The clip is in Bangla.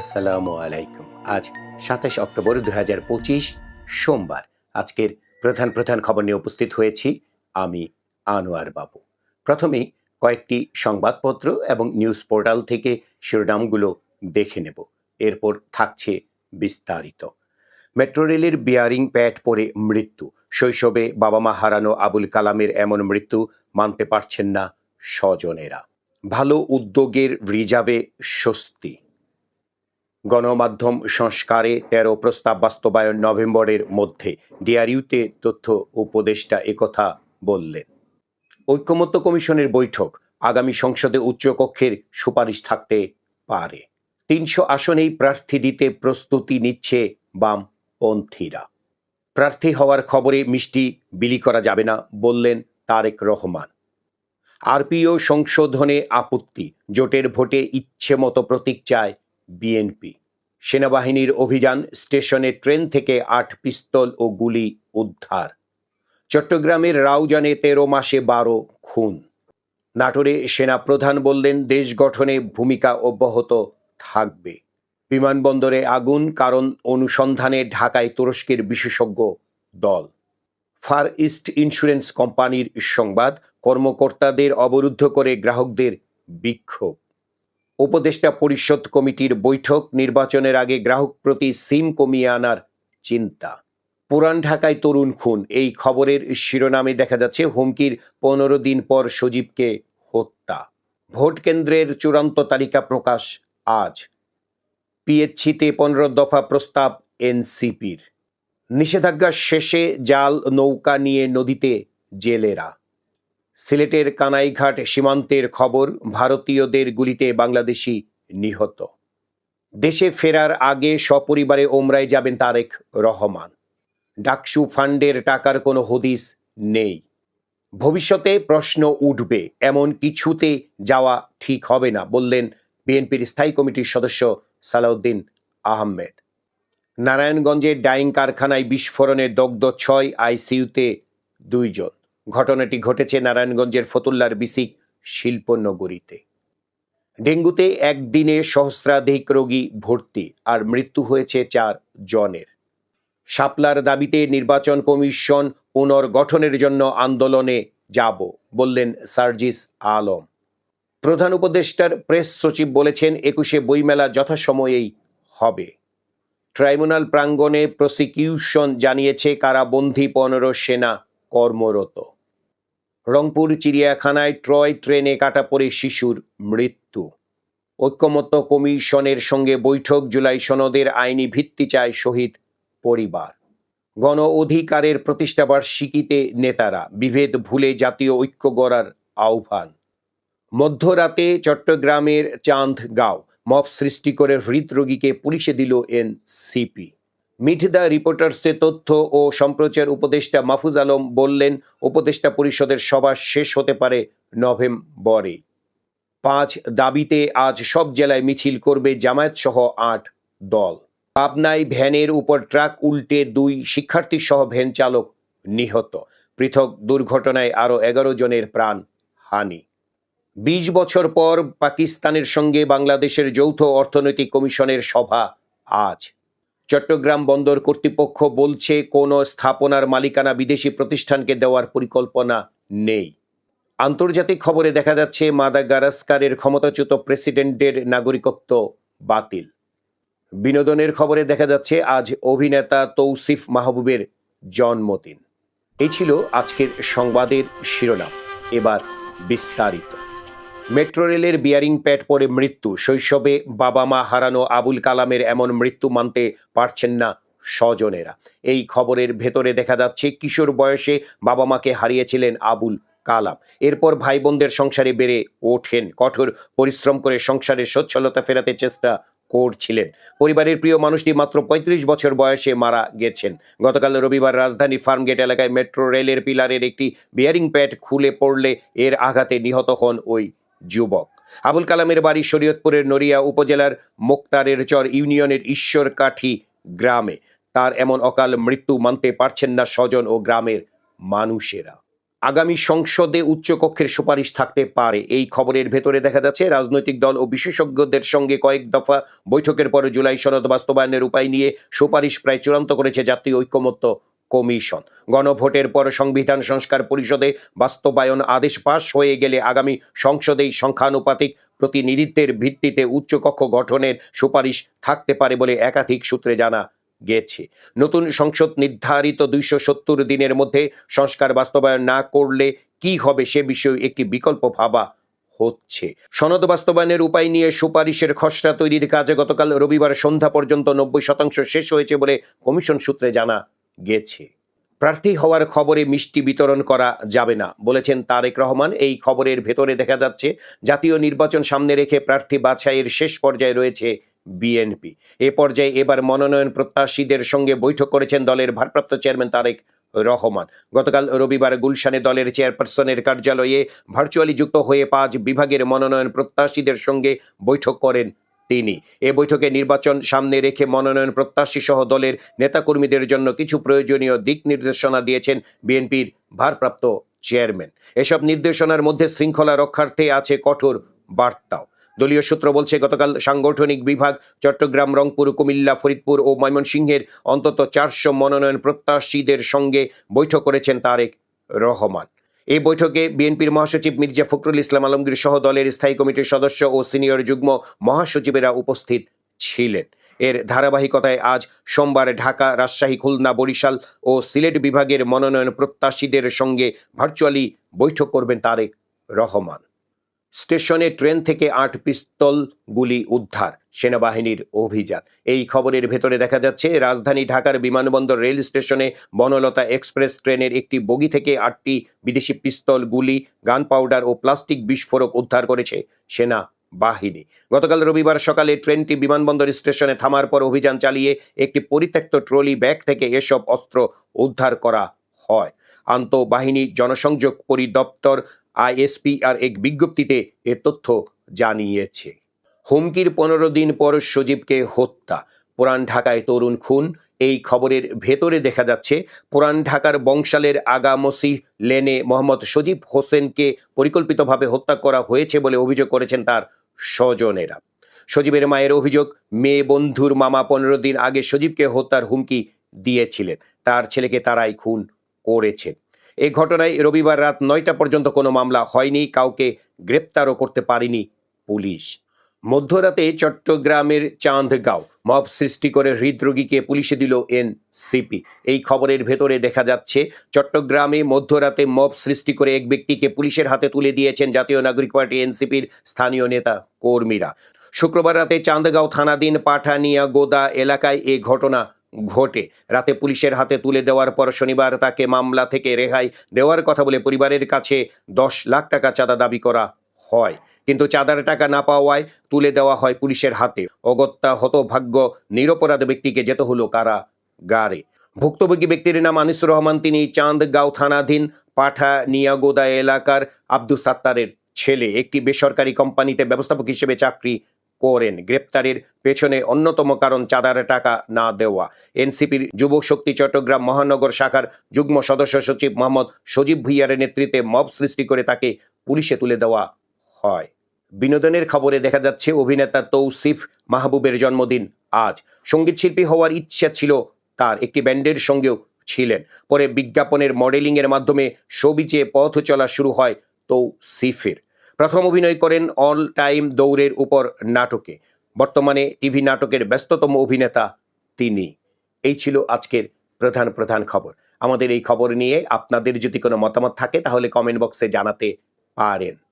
আসসালামু আলাইকুম। আজ সাতাশ অক্টোবর দু পঁচিশ সোমবার। আজকের প্রধান প্রধান খবর নিয়ে উপস্থিত হয়েছি আমি, আনোয়ার বাবু। প্রথমে কয়েকটি সংবাদপত্র এবং নিউজ পোর্টাল থেকে শিরোনামগুলো দেখে নেব। এরপর থাকছে বিস্তারিত। মেট্রো রেলের বিয়ারিং প্যাড পরে মৃত্যু। শৈশবে বাবা মা হারানো আবুল কালামের এমন মৃত্যু মানতে পারছেন না স্বজনেরা। ভালো উদ্যোগের রিজার্ভে স্বস্তি। গণমাধ্যম সংস্কারে তেরো প্রস্তাব বাস্তবায়ন নভেম্বরের মধ্যে। ডিআরইউতে তথ্য উপদেষ্টা একথা বললেন। ঐক্যমত্য কমিশনের বৈঠক আগামী সংসদে উচ্চকক্ষের সুপারিশ থাকতে পারে। তিনশো আসনেই প্রার্থী দিতে প্রস্তুতি নিচ্ছে বামপন্থীরা প্রার্থী হওয়ার খবরে মিষ্টি বিলি করা যাবে না বললেন তারেক রহমান। আরপিও সংশোধনে আপত্তি। জোটের ভোটে ইচ্ছে মতো প্রতীক চায় বিএনপি। সেনাবাহিনীর অভিযান, স্টেশনে ট্রেন থেকে আট পিস্তল ও গুলি উদ্ধার। চট্টগ্রামের রাউজানে তেরো মাসে বারো খুন। নাটোরে সেনা প্রধান বললেন, দেশ গঠনে ভূমিকা অব্যাহত থাকবে। বিমানবন্দরে আগুন, কারণ অনুসন্ধানে ঢাকায় তুরস্কের বিশেষজ্ঞ দল। ফার ইস্ট ইন্স্যুরেন্স কোম্পানির সংবাদ, কর্মকর্তাদের অবরুদ্ধ করে গ্রাহকদের বিক্ষোভ। উপদেষ্টা পরিষদ কমিটির বৈঠক নির্বাচনের আগে গ্রাহক প্রতি সিম কমিয়ে আনার চিন্তা। পুরান ঢাকায় তরুণ খুন, এই খবরের শিরোনামে দেখা যাচ্ছে হুমকির পনেরো দিন পর সজীবকে হত্যা। ভোট কেন্দ্রের চূড়ান্ত তালিকা প্রকাশ আজ। পিএইচসিতে পনেরো দফা প্রস্তাব এনসিপির। নিষেধাজ্ঞা শেষে জাল নৌকা নিয়ে নদীতে জেলেরা। সিলেটের কানাইঘাট সীমান্তের খবর, ভারতীয়দের গুলিতে বাংলাদেশি নিহত। দেশে ফেরার আগে সপরিবারে ওমরায় যাবেন তারেক রহমান। ডাকসু ফান্ডের টাকার কোনো হদিস নেই। ভবিষ্যতে প্রশ্ন উঠবে, এমন কিছুতে যাওয়া ঠিক হবে না, বললেন বিএনপির স্থায়ী কমিটির সদস্য সালাউদ্দিন আহমেদ। নারায়ণগঞ্জের ডাইং কারখানায় বিস্ফোরণে দগ্ধ ছয় আইসিইউতে দুইজন। ঘটনাটি ঘটেছে নারায়ণগঞ্জের ফতুল্লার বিসিক শিল্পনগরীতে। ডেঙ্গুতে একদিনে সহস্রাধিক রোগী ভর্তি আর মৃত্যু হয়েছে চার জনের। শাপলার দাবিতে নির্বাচন কমিশন পুনর্গঠনের জন্য আন্দোলনে যাব বললেন সার্জিস আলম। প্রধান উপদেষ্টার প্রেস সচিব বলেছেন, একুশে বইমেলা যথাসময়েই হবে। ট্রাইব্যুনাল প্রাঙ্গণে প্রসিকিউশন জানিয়েছে কারাবন্দী পনেরো সেনা কর্মরত। রংপুর, চিড়িয়াখানায় ট্রয় ট্রেনে কাটা পড়ে শিশুর মৃত্যু। ঐক্যমত্য কমিশনের সঙ্গে বৈঠক, জুলাই সনদের আইনি ভিত্তি চায় শহীদ পরিবার। গণ অধিকারের প্রতিষ্ঠাবার্ষিকীতে নেতারা, বিভেদ ভুলে জাতীয় ঐক্য গড়ার আহ্বান। মধ্যরাতে চট্টগ্রামের চাঁদগাঁও মফ সৃষ্টি করে হৃদরোগীকে পুলিশে দিল এনসিপি। মিট দ্য রিপোর্টার্সে তথ্য ও সম্প্রচার উপদেষ্টা মাহফুজ আলম বললেন, উপদেষ্টা পরিষদের সভা শেষ হতে পারে নভেম্বরে। পাঁচ দাবিতে আজ সব জেলায় মিছিল করবে জামায়াত সহ আট দল। পাবনায় ভ্যানের উপর ট্রাক উল্টে দুই শিক্ষার্থী সহ ভ্যান চালক নিহত। পৃথক দুর্ঘটনায় আরও এগারো জনের প্রাণ হানি। বিশ বছর পর পাকিস্তানের সঙ্গে বাংলাদেশের যৌথ অর্থনৈতিক কমিশনের সভা আজ। চট্টগ্রাম বন্দর কর্তৃপক্ষ বলছে, কোনো স্থাপনার মালিকানা বিদেশি প্রতিষ্ঠানকে দেওয়ার পরিকল্পনা নেই। আন্তর্জাতিক খবরে দেখা যাচ্ছে, মাদাগারাস্কারের ক্ষমতাচ্যুত প্রেসিডেন্টের নাগরিকত্ব বাতিল। বিনোদনের খবরে দেখা যাচ্ছে, আজ অভিনেতা তৌসিফ মাহবুবের জন্মদিন। এই ছিল আজকের সংবাদের শিরোনাম। এবার বিস্তারিত। মেট্রো রেলের বিয়ারিং প্যাড পরে মৃত্যু, শৈশবে বাবা মা হারানো আবুল কালামের এমন মৃত্যু মানতে পারছেন না স্বজনেরা। এই খবরের ভেতরে দেখা যাচ্ছে, কিশোর বয়সে বাবা মাকে হারিয়েছিলেন আবুল কালাম। এরপর ভাই বোনদের সংসারে বেড়ে ওঠেন, কঠোর পরিশ্রম করে সংসারে সচ্ছলতা ফেরাতে চেষ্টা করছিলেন। পরিবারের প্রিয় মানুষটি মাত্র পঁয়ত্রিশ বছর বয়সে মারা গেছেন। গতকাল রবিবার রাজধানী ফার্মগেট এলাকায় মেট্রো রেলের পিলারের একটি বিয়ারিং প্যাড খুলে পড়লে এর আঘাতে নিহত হন ওই যুবক। আবুল কালামের বাড়ি শরীয়তপুরের নড়িয়া উপজেলার মোক্তারের চর ইউনিয়নের ঈশ্বরকাঠি গ্রামে। তার এমন অকাল মৃত্যু মানতে পারছেন না স্বজন ও গ্রামের মানুষেরা। আগামী সংসদে উচ্চকক্ষের সুপারিশ থাকতে পারে। এই খবরের ভেতরে দেখা যাচ্ছে, রাজনৈতিক দল ও বিশেষজ্ঞদের সঙ্গে কয়েক দফা বৈঠকের পরে জুলাই সনদ বাস্তবায়নের উপায় নিয়ে সুপারিশ প্রায় চূড়ান্ত করেছে জাতীয় ঐক্যমত্য কমিশন। গণভোটের পর সংবিধান সংস্কার পরিষদে বাস্তবায়ন আদেশ পাশ হয়ে গেলে আগামী সংসদেই সংখ্যানুপাতিক প্রতিনিধিত্বের ভিত্তিতে উচ্চকক্ষ গঠনের সুপারিশ থাকতে পারে বলে একাধিক সূত্রে জানা গেছে। নতুন সংসদ নির্ধারিত দুইশো সত্তর দিনের মধ্যে সংস্কার বাস্তবায়ন না করলে কি হবে সে বিষয়ে একটি বিকল্প ভাবা হচ্ছে। সনদ বাস্তবায়নের উপায় নিয়ে সুপারিশের খসড়া তৈরির কাজে গতকাল রবিবার সন্ধ্যা পর্যন্ত নব্বই শতাংশ শেষ হয়েছে বলে কমিশন সূত্রে জানা গেছে। প্রার্থী হওয়ার খবরে মিষ্টি বিতরণ করা যাবে না, বলেছেন তারেক রহমান। এই খবরের ভেতরে দেখা যাচ্ছে, জাতীয় নির্বাচন সামনে রেখে প্রার্থী বাছাইয়ের শেষ পর্যায়ে রয়েছে বিএনপি। এ পর্যায়ে এবার মনোনয়ন প্রত্যাশীদের সঙ্গে বৈঠক করেছেন দলের ভারপ্রাপ্ত চেয়ারম্যান তারেক রহমান। গতকাল রবিবার গুলশানে দলের চেয়ারপারসনের কার্যালয়ে ভার্চুয়ালি যুক্ত হয়ে পাঁচ বিভাগের মনোনয়ন প্রত্যাশীদের সঙ্গে বৈঠক করেন তিনি। এ বৈঠকে নির্বাচন সামনে রেখে মনোনয়ন প্রত্যাশী সহ দলের নেতাকর্মীদের জন্য কিছু প্রয়োজনীয় দিক নির্দেশনা দিয়েছেন বিএনপির ভারপ্রাপ্ত চেয়ারম্যান। এসব নির্দেশনার মধ্যে শৃঙ্খলা রক্ষার্থে আছে কঠোর বার্তাও। দলীয় সূত্র বলছে, গতকাল সাংগঠনিক বিভাগ চট্টগ্রাম, রংপুর, কুমিল্লা, ফরিদপুর ও ময়মনসিংহের অন্তত চারশো মনোনয়ন প্রত্যাশীদের সঙ্গে বৈঠক করেছেন তারেক রহমান। এই বৈঠকে বিএনপির মহাসচিব মির্জা ফখরুল ইসলাম আলমগীর সহ দলের স্থায়ী কমিটির সদস্য ও সিনিয়র যুগ্ম মহাসচিবেরা উপস্থিত ছিলেন। এর ধারাবাহিকতায় আজ সোমবার ঢাকা, রাজশাহী, খুলনা, বরিশাল ও সিলেট বিভাগের মনোনয়ন প্রত্যাশীদের সঙ্গে ভার্চুয়ালি বৈঠক করবেন তারেক রহমান। স্টেশনে ট্রেন থেকে আট পিস্তল গুলি উদ্ধার, সেনাবাহিনীর অভিযান। এই খবরের ভেতরে দেখা যাচ্ছে, রাজধানী ঢাকার বিমানবন্দর রেল স্টেশনে বনলতা এক্সপ্রেস ট্রেনের একটি বগি থেকে আটটি বিদেশি পিস্তল গুলি গান পাউডার ও প্লাস্টিক বিস্ফোরক উদ্ধার করেছে সেনা বাহিনী গতকাল রবিবার সকালে ট্রেনটি বিমানবন্দর স্টেশনে থামার পর অভিযান চালিয়ে একটি পরিত্যক্ত ট্রলি ব্যাগ থেকে এসব অস্ত্র উদ্ধার করা হয়। আন্তঃবাহিনী জনসংযোগ পরিদপ্তর আইএসপিআর এক বিজ্ঞপ্তিতে এ তথ্য জানিয়েছে। হুমকির পনেরো দিন পর সজীবকে হত্যা। পুরান ঢাকায় তরুণ খুন। এই খবরের ভেতরে দেখা যাচ্ছে, পুরান ঢাকার বংশালের আগামসি লেনে মোহাম্মদ সজীব হোসেনকে পরিকল্পিতভাবে হত্যা করা হয়েছে বলে অভিযোগ করেছেন তার স্বজনেরা। সজীবের মায়ের অভিযোগ, মেয়ে বন্ধুর মামা পনেরো দিন আগে সজীবকে হত্যার হুমকি দিয়েছিলেন। তার ছেলেকে তারাই খুন করেছেন এই ঘটনায় রবিবার রাত নয়টা পর্যন্ত কোনো মামলা হয়নি, কাউকে গ্রেপ্তারও করতে পারেনি পুলিশ। মধ্যরাতে চট্টগ্রামের চাঁদগাঁও মব সৃষ্টি করে হৃদরোগীকে পুলিশে দিল এনসিপি। এই খবরের ভেতরে দেখা যাচ্ছে, চট্টগ্রামে মধ্যরাতে মব সৃষ্টি করে এক ব্যক্তিকে পুলিশের হাতে তুলে দিয়েছেন জাতীয় নাগরিক পার্টি এনসিপির স্থানীয় নেতা কর্মীরা। শুক্রবার রাতে চাঁদগাঁও থানাধীন পাঠানিয়া গোদা এলাকায় এ ঘটনা ঘটে। রাতে পুলিশের হাতে তুলে দেওয়ার পর শনিবার তাকে মামলা থেকে রেহাই দেওয়ার কথা বলে পরিবারের কাছে দশ লাখ টাকা চাঁদা দাবি করা হয়। কিন্তু চাঁদার টাকা না পাওয়ায় তুলে দেওয়া হয় পুলিশের হাতে। অগত্যা হতভাগ্য, নিরপরাধ ব্যক্তিকে যেতে হলো কারা গারে ভুক্তভোগী ব্যক্তির নাম আনিসুর রহমান, তিনি চাঁদগাঁও থানাধীন পাঠা নিয়াগোদা এলাকার আব্দুল সাত্তারের ছেলে। একটি বেসরকারি কোম্পানিতে ব্যবস্থাপক হিসেবে চাকরি করেন। গ্রেপ্তারের পেছনে অন্যতম কারণ চাঁদার টাকা না দেওয়া। এনসিপির যুব শক্তি চট্টগ্রাম মহানগর শাখার যুগ্ম সদস্য সচিব মোহাম্মদ সজীব ভুইয়ারের নেতৃত্বে মব সৃষ্টি করে তাকে পুলিশে তুলে দেওয়া হয়। বিনোদনের খবরে দেখা যাচ্ছে, অভিনেতা তৌসিফ মাহবুবের জন্মদিন আজ। সংগীত শিল্পী হওয়ার ইচ্ছা ছিল তার, একটি ব্যান্ডের সঙ্গেও ছিলেন। পরে বিজ্ঞাপনের মডেলিং এর মাধ্যমে সবিচে পথ চলা শুরু হয় তৌসিফের। প্রথম অভিনয় করেন অল টাইম দৌড়ের উপর নাটকে। বর্তমানে টিভি নাটকের ব্যস্ততম অভিনেতা তিনি। এই ছিল আজকের প্রধান প্রধান খবর। আমাদের এই খবর নিয়ে আপনাদের যদি কোনো মতামত থাকে তাহলে কমেন্ট বক্সে জানাতে পারেন।